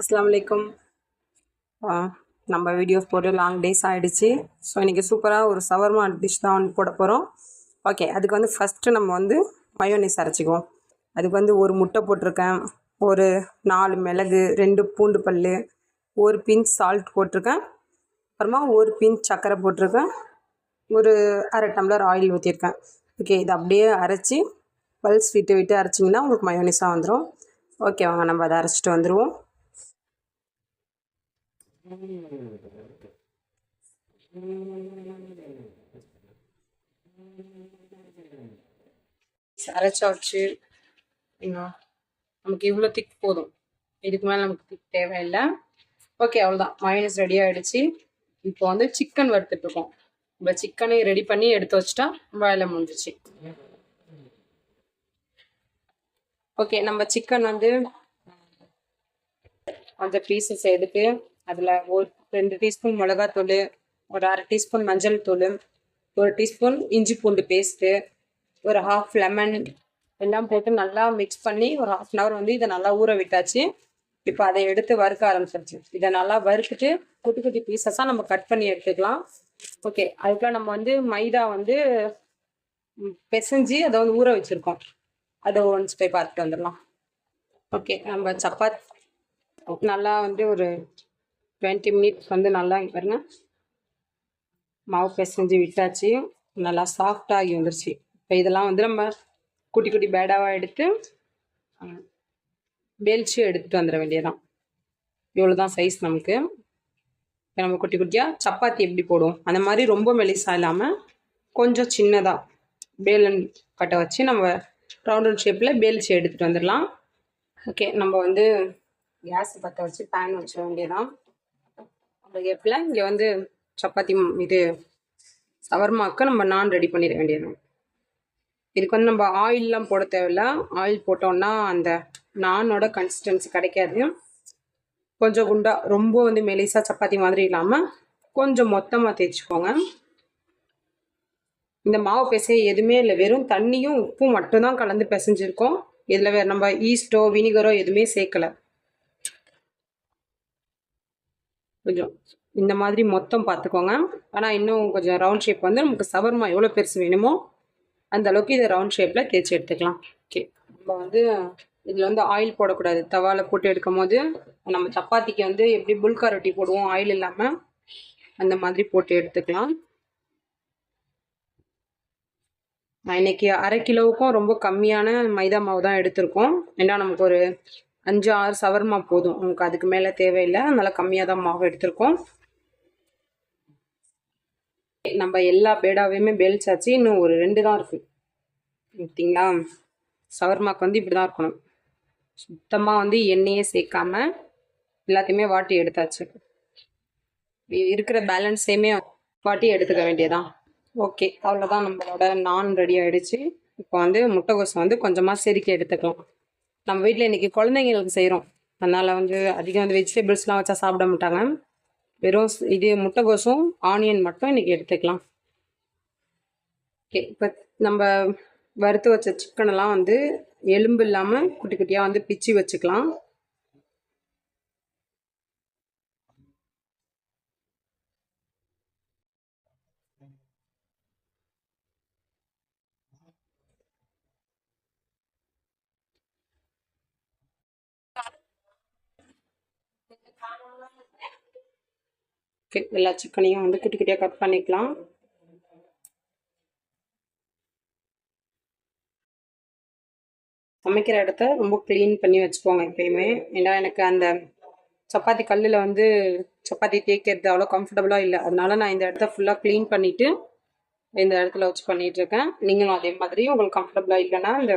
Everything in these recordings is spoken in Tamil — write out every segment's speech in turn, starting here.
அஸ்லாம்லைக்கும் நம்ம வீடியோஸ் போட்டு லாங் டேஸ் ஆகிடுச்சு ஸோ இன்றைக்கி சூப்பராக ஒரு சவர்மா டிஷ் தான் வந்து போட போகிறோம் ஓகே அதுக்கு வந்து ஃபஸ்ட்டு நம்ம வந்து மயோனைஸ் அரைச்சிக்குவோம். அதுக்கு வந்து ஒரு முட்டை போட்டிருக்கேன் ஒரு நாலு மிளகு ரெண்டு பூண்டு பல் ஒரு பிஞ்ச் சால்ட் போட்டிருக்கேன் அப்புறமா ஒரு பிஞ்ச் சர்க்கரை போட்டிருக்கேன் ஒரு அரை டம்ளர் ஆயில் ஊற்றிருக்கேன் ஓகே இதை அப்படியே அரைச்சி பல்ஸ் விட்டு விட்டு அரைச்சிங்கன்னா உங்களுக்கு மயோனிஸாக வந்துடும் ஓகே வாங்க நம்ம அதை அரைச்சிட்டு வந்துடுவோம் அரைச்சாச்சு. இன்னும் நமக்கு இவ்வளோ திக் போதும். இதுக்கு மேலே நமக்கு திக் தேவையில்லை. ஓகே அவ்வளோதான் மைனஸ் ரெடி ஆகிடுச்சு இப்போ வந்து சிக்கன் வறுத்துட்ருக்கோம் இப்போ சிக்கனையும் ரெடி பண்ணி எடுத்து வச்சுட்டா வேலை முடிஞ்சிச்சு ஓகே நம்ம சிக்கன் வந்து அந்த பீசஸ் எதுக்கு அதில் ஒரு ரெண்டு டீஸ்பூன் மிளகாத்தூள் ஒரு அரை டீஸ்பூன் மஞ்சள் தூள் ஒரு டீஸ்பூன் இஞ்சி பூண்டு பேஸ்ட்டு ஒரு ஹாஃப் லெமன் எல்லாம் போட்டு நல்லா மிக்ஸ் பண்ணி ஒரு ஹாஃப் அன் ஹவர் வந்து இதை நல்லா ஊற விட்டாச்சு. இப்போ அதை எடுத்து வறுக்க ஆரம்பிச்சிருச்சு. இதை நல்லா வறுத்துட்டு குட்டி குட்டி பீசஸாக நம்ம கட் பண்ணி எடுத்துக்கலாம். ஓகே அதுக்குள்ள நம்ம வந்து மைதா வந்து ம், பிசைஞ்சு அதை வந்து ஊற வச்சுருக்கோம். அதை ஒன்ஸ் போய் பார்த்துட்டு வந்துடலாம். ஓகே நம்ம சப்பாத் நல்லா வந்து ஒரு டுவெண்ட்டி மினிட்ஸ் வந்து நல்லா பாருங்க. மாவு பிசைஞ்சு விட்டாச்சு. நல்லா சாஃப்டாகி வந்துருச்சு. இப்போ இதெல்லாம் வந்து நம்ம குட்டி குட்டி பேடாவாக எடுத்து அஹ், எடுத்துகிட்டு எடுத்துட்டு வந்துட வேண்டியதான் இவ்வளோ தான் சைஸ் நமக்கு. இப்போ நம்ம குட்டி குட்டியாக சப்பாத்தி எப்படி போடுவோம்? அந்த மாதிரி ரொம்ப மெலிசாக இல்லாமல் கொஞ்சம் சின்னதாக பேலன் கட்டை வச்சு நம்ம ரவுண்ட் ரவுண்ட் ஷேப்பில் பேலிச்சு எடுத்துகிட்டு வந்துடலாம். ஓகே நம்ம வந்து கேஸ் பற்ற வச்சு பேன் வச்ச வேண்டியதான் கேப்பில் இங்கே வந்து சப்பாத்தி இது சவர்மாக்கு நம்ம நான் ரெடி பண்ணிட வேண்டியது. இதுக்கு வந்து நம்ம ஆயிலெலாம் போட தேவையில்ல. ஆயில் போட்டோம்னா அந்த நானோட கன்சிஸ்டன்சி கிடைக்காது. கொஞ்சம் குண்டாக ரொம்ப வந்து மெலிசாக சப்பாத்தி மாதிரி இல்லாமல் கொஞ்சம் மொத்தமாக தேய்ச்சிக்கோங்க. இந்த மாவு பிசைய எதுவுமே இல்லை. வெறும் தண்ணியும் உப்பும் மட்டும்தான் கலந்து பிசைஞ்சிருக்கோம். இதில் வேறு நம்ம ஈஸ்ட்டோ வினிகரோ எதுவுமே சேர்க்கல. கொஞ்சம் இந்த மாதிரி மொத்தம் பார்த்துக்கோங்க. ஆனால் இன்னும் கொஞ்சம் ரவுண்ட் ஷேப் வந்து நமக்கு சவர்மா எவ்வளோ பெருசு வேணுமோ அந்த அளவுக்கு இதை ரவுண்ட் ஷேப்பில் தேய்ச்சி எடுத்துக்கலாம். ஓகே நம்ம வந்து இதில் வந்து ஆயில் போடக்கூடாது. தவாவில் போட்டு எடுக்கும் போது நம்ம சப்பாத்திக்கு வந்து எப்படி புல்கா ரொட்டி போடுவோம் ஆயில் இல்லாமல் அந்த மாதிரி போட்டு எடுத்துக்கலாம். நான் இன்னைக்கு அரை கிலோவுக்கும் ரொம்ப கம்மியான மைதா மாவு தான் எடுத்திருக்கோம். ஏன்னா நமக்கு ஒரு அஞ்சு ஆறு சவர்மா போதும். உங்களுக்கு அதுக்கு மேலே தேவையில்லை. அதனால் கம்மியாக தான் மாவு எடுத்திருக்கோம். நம்ம எல்லா பேடாவையுமே பேல்ச்சாச்சு. இன்னும் ஒரு ரெண்டு தான் இருக்குது பார்த்தீங்களா சவர்மாக்கு வந்து இப்படி தான் இருக்கணும். சுத்தமாக வந்து எண்ணெயே சேர்க்காம எல்லாத்தையுமே வாட்டி எடுத்தாச்சு. இருக்கிற பேலன்ஸையுமே வாட்டி எடுத்துக்க வேண்டியதான் ஓகே அவ்வளோதான் நம்மளோட நான் ரெடி ஆகிடுச்சு இப்போ வந்து முட்டைகோசை வந்து கொஞ்சமாக செதுக்கி எடுத்துக்கலாம். நம்ம வீட்டில் இன்றைக்கி குழந்தைங்களுக்கு செய்கிறோம் அதனால் வந்து அதிகம் வந்து வெஜிடபிள்ஸ்லாம் வச்சா சாப்பிட மாட்டாங்க. வெறும் இது முட்டைகோசும் ஆனியன் மட்டும் இன்றைக்கி எடுத்துக்கலாம். ஓகே இப்போ நம்ம வறுத்து வச்ச சிக்கனெல்லாம் வந்து எலும்பு இல்லாமல் குட்டி குட்டியாக வந்து பிச்சு வச்சுக்கலாம். ஓகே எல்லா சிக்கனையும் வந்து குட்டி குட்டியாக கட் பண்ணிக்கலாம். சமைக்கிற இடத்த ரொம்ப க்ளீன் பண்ணி வச்சுக்கோங்க எப்பயுமே. ஏன்னா எனக்கு அந்த சப்பாத்தி கல்லில் வந்து சப்பாத்தி தேய்க்கிறது அவ்வளோ கம்ஃபர்டபுளாக இல்லை. அதனால நான் இந்த இடத்த ஃபுல்லாக க்ளீன் பண்ணிவிட்டு இந்த இடத்துல வச்சு பண்ணிகிட்ருக்கேன் நீங்களும் அதே மாதிரி உங்களுக்கு கம்ஃபர்டபுளாக இல்லைன்னா இந்த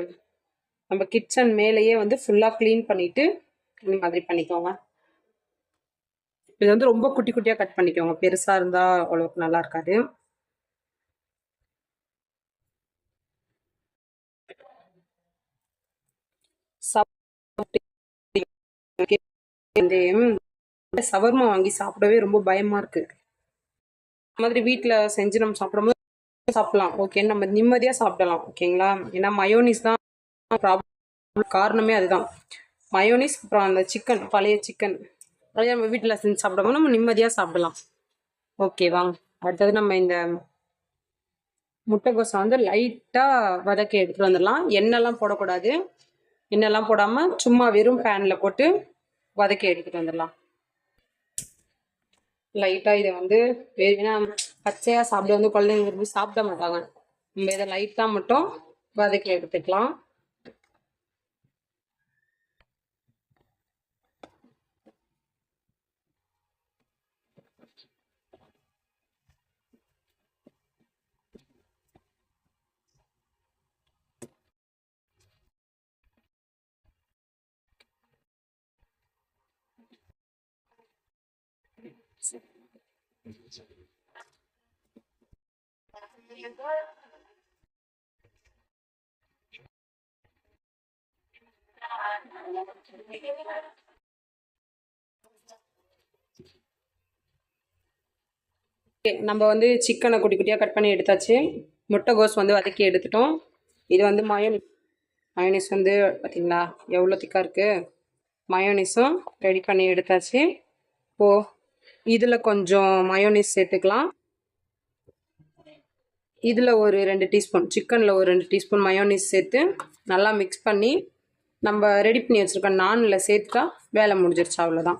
நம்ம கிச்சன் மேலேயே வந்து ஃபுல்லாக க்ளீன் பண்ணிவிட்டு இந்த மாதிரி பண்ணிக்கோங்க. இது வந்து ரொம்ப குட்டி குட்டியாக கட் பண்ணிக்கோங்க. பெருசாக இருந்தால் அவ்வளோக்கு நல்லா இருக்காது. சவர்மா வாங்கி சாப்பிடவே ரொம்ப பயமா இருக்கு. மாதிரி வீட்டில் செஞ்சு நம்ம சாப்பிடும்போது சாப்பிடலாம். ஓகே நம்ம நிம்மதியாக சாப்பிடலாம். ஓகேங்களா ஏன்னா மயோனிஸ் தான் ப்ராப்ளம் காரணமே அதுதான். மயோனிஸ் அப்புறம் அந்த சிக்கன் பழைய சிக்கன் அதே நம்ம வீட்டில் செஞ்சு சாப்பிடும்போது நம்ம நிம்மதியாக சாப்பிடலாம். ஓகேவா அடுத்தது நம்ம இந்த முட்டைக்கோசை வந்து லைட்டாக வதக்கி எடுத்துகிட்டு வந்துடலாம். எண்ணெய்லாம் போடக்கூடாது. எண்ணெய்லாம் போடாமல் சும்மா வெறும் பேனில் போட்டு வதக்கி எடுத்துகிட்டு வந்துடலாம். லைட்டாக இதை வந்து ஏன்னா பச்சையாக சாப்பிட வந்து குழந்தைங்க விரும்பி சாப்பிட மாட்டாங்க. நம்ம இதை லைட்டாக மட்டும் வதக்கி எடுத்துக்கலாம். நம்ம வந்து சிக்கனை குட்டி குட்டியாக கட் பண்ணி எடுத்தாச்சு. முட்டைகோஸ் வந்து வதக்கி எடுத்துட்டோம். இது வந்து மயோனி மயோனிஸ் வந்து பார்த்திங்களா எவ்வளோ திக்காக இருக்குது மயோனிஸும் ரெடி பண்ணி எடுத்தாச்சு. இப்போது இதில் கொஞ்சம் மயோனிஸ் சேர்த்துக்கலாம். இதில் ஒரு ரெண்டு டீஸ்பூன் சிக்கனில் ஒரு ரெண்டு டீஸ்பூன் மயோனிஸ் சேர்த்து நல்லா மிக்ஸ் பண்ணி நம்ம ரெடி பண்ணி வச்சுருக்க நானில் சேர்த்துட்டா வேலை முடிஞ்சிருச்சு அவ்வளோதான்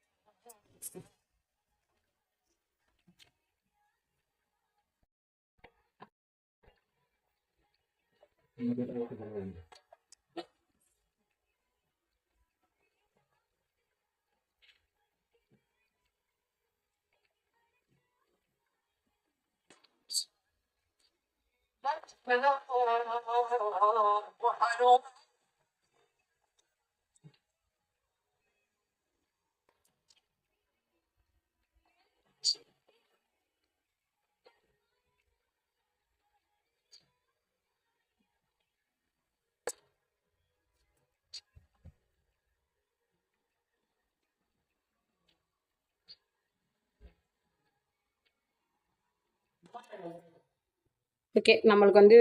Well, ஓகே நம்மளுக்கு வந்து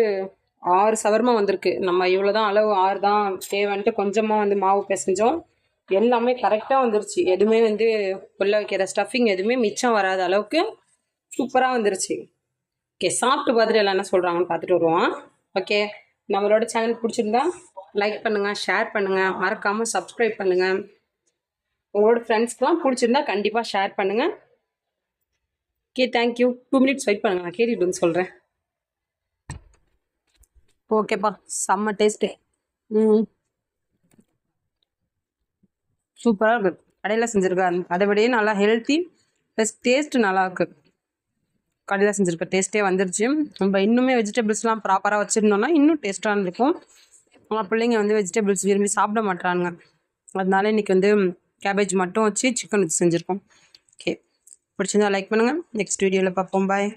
ஆறு சவர்மா வந்திருக்கு. நம்ம இவ்வளோ தான் அளவு ஆறு தான் தேவைன்ட்டு கொஞ்சமாக வந்து மாவு பிசைஞ்சோம். எல்லாமே கரெக்டாக வந்துருச்சு. எதுவுமே வந்து உள்ள வைக்கிற ஸ்டஃபிங் எதுவுமே மிச்சம் வராத அளவுக்கு சூப்பராக வந்துருச்சு. ஓகே சாப்பிட்டு பார்த்துட்டு எல்லாம் என்ன சொல்கிறாங்கன்னு பார்த்துட்டு வருவோம். ஓகே நம்மளோட சேனல் பிடிச்சிருந்தா லைக் பண்ணுங்கள் ஷேர் பண்ணுங்கள் மறக்காமல் சப்ஸ்கிரைப் பண்ணுங்கள் உங்களோட ஃப்ரெண்ட்ஸ்க்குலாம் பிடிச்சிருந்தா கண்டிப்பாக ஷேர் பண்ணுங்கள் okay thank you two minutes wait பண்ணுங்க நான் கேட்டுட்டு வந்து சொல்கிறேன் ஓகேப்பா செம்ம டேஸ்ட்டு ம் சூப்பராக இருக்குது கடையில் செஞ்சுருக்காரு அதை விடையே நல்லா ஹெல்த்தி ப்ளஸ் டேஸ்ட்டு நல்லா இருக்குது கடையில் செஞ்சுருக்க டேஸ்ட்டே வந்துருச்சு. நம்ம இன்னுமே வெஜிடபிள்ஸ்லாம் ப்ராப்பராக வச்சுருந்தோம்னா இன்னும் டேஸ்ட்டாக இருக்கும். ஆனால் பிள்ளைங்க வந்து வெஜிடபிள்ஸ் விரும்பி சாப்பிட மாட்டாங்க அதனால இன்றைக்கி வந்து கேபேஜ் மட்டும் வச்சு சிக்கன் வச்சு செஞ்சுருக்கோம். ஓகே பிடிச்சிருந்தா லைக் பண்ணுங்கள் நெக்ஸ்ட் வீடியோவில் பார்ப்போம். பாய்